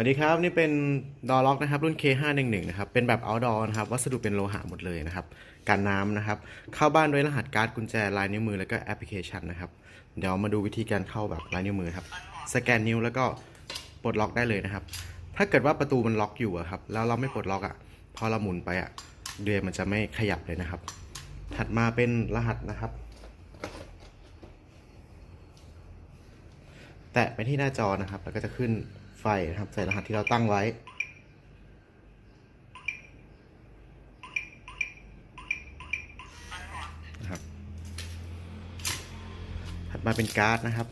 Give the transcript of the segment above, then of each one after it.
วัสดีครับ นี่เป็นดอล็อกนะครับรุ่น K511 นะครับเป็นแบบ outdoor นะครับวัสดุเป็นโลหะหมดเลยนะครับกันน้ำนะครับ เข้าบ้านด้วยรหัสการ์ดกุญแจลายนิ้วมือแล้วก็แอปพลิเคชันนะครับ เดี๋ยวมาดูวิธีการเข้าแบบลายนิ้วมือครับสแกนนิ้วแล้วก็ปลดล็อกได้เลยนะครับ ถ้าเกิดว่าประตูมันล็อกอยู่ครับแล้วเราไม่ปลดล็อกอะพอเราหมุนไปอะเดือยมันจะไม่ขยับเลยนะครับ ถัดมาเป็นรหัสนะครับ แตะไปที่หน้าจอนะครับ แล้วก็จะขึ้น นะครับ ใส่รหัสที่เราตั้งไว้ นะครับ ถัดมาเป็นการ์ดนะครับ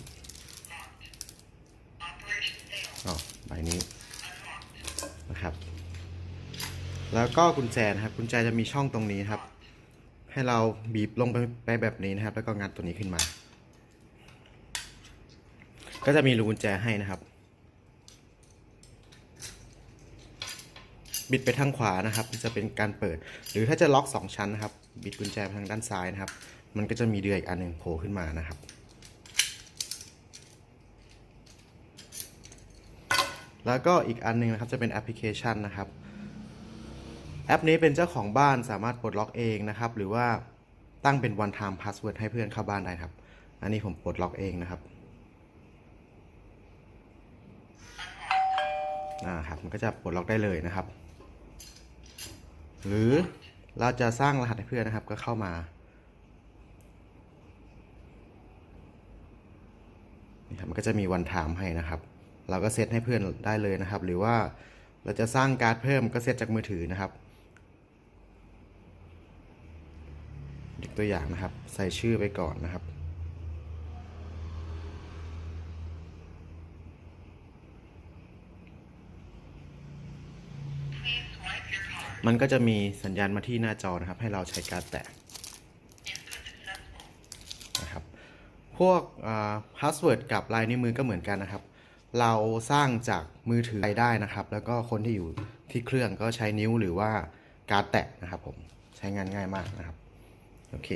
อ๋อใบนี้นะครับ แล้วก็กุญแจนะครับ กุญแจจะมีช่องตรงนี้ครับ ให้เราบีบลงไปไปแบบนี้นะครับ แล้วก็งัดตัวนี้ขึ้นมา ก็จะมีรูกุญแจให้นะครับ บิดไปทางขวานะครับจะเป็นการเปิด หรือถ้าจะล็อก 2 ชั้นนะครับ บิดกุญแจไปทางด้านซ้ายนะครับ มันก็จะมีเดือยอีกอันหนึ่งโผล่ขึ้นมานะครับ แล้วก็อีกอันหนึงนะครับจะเป็นแอปพลิเคชันนะครับ แอปนี้เป็นเจ้าของบ้านสามารถปลดล็อกเองนะครับ หรือว่าตั้งเป็น one time password ให้เพื่อนเข้าบ้านได้ครับ อันนี้ผมปลดล็อกเองนะครับอ่าครับมันก็จะปลดล็อกได้เลยนะครับ หรือเราจะสร้างรหัสให้เพื่อนนะครับ ก็เข้ามานี่ครับมันก็จะมีวันไทม์ให้นะครับ เราก็เซตให้เพื่อนได้เลยนะครับ หรือว่าเราจะสร้างการ์ดเพิ่มก็เซตจากมือถือนะครับยกตัวอย่างนะครับ ใส่ชื่อไปก่อนนะครับ มันก็จะมีสัญญาณมาที่หน้าจอนะครับ ให้เราใช้การแตะนะครับ พวกพาสเวิร์ดกับลายนิ้วมือก็เหมือนกันนะครับ เราสร้างจากมือถือไปได้นะครับ แล้วก็คนที่อยู่ที่เครื่องก็ใช้นิ้วหรือว่าการแตะนะครับผม ใช้งานง่ายมากนะครับ